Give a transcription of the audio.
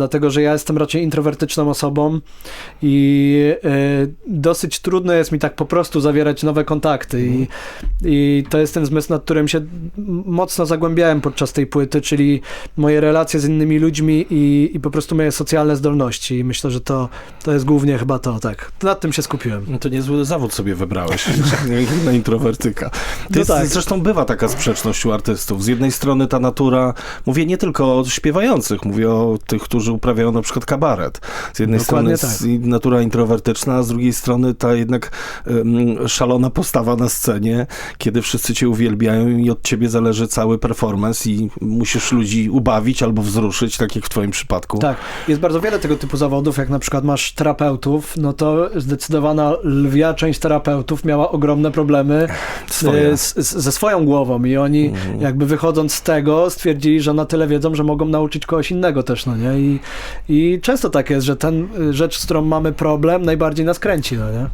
Dlatego, że ja jestem raczej introwertyczną osobą i e, dosyć trudno jest mi tak po prostu zawierać nowe kontakty. I, I to jest ten zmysł, nad którym się mocno zagłębiałem podczas tej płyty, czyli moje relacje z innymi ludźmi i, i po prostu moje socjalne zdolności. I myślę, że to, to jest głównie chyba to, tak. Nad tym się skupiłem. No to niezły zawód sobie wybrałeś na introwertyka. To No jest, tak. Zresztą bywa taka sprzeczność u artystów. Z jednej strony ta natura, mówię nie tylko o śpiewających, mówię o tych, którzy uprawiają na przykład kabaret. Z jednej Dokładnie strony tak. jest natura introwertyczna, a z drugiej strony ta jednak em, szalona postawa na scenie, kiedy wszyscy cię uwielbiają i od ciebie zależy cały performance i musisz ludzi ubawić albo wzruszyć, tak jak w twoim przypadku. Tak, jest bardzo wiele tego typu zawodów, jak na przykład masz terapeutów, no to zdecydowana lwia część terapeutów miała ogromne problemy Swoje. z, z, ze swoją głową i oni Mhm. jakby wychodząc z tego stwierdzili, że na tyle wiedzą, że mogą nauczyć kogoś innego też, no nie? I, i często tak jest, że ten y, rzecz, z którą mamy problem, najbardziej nas kręci, no nie?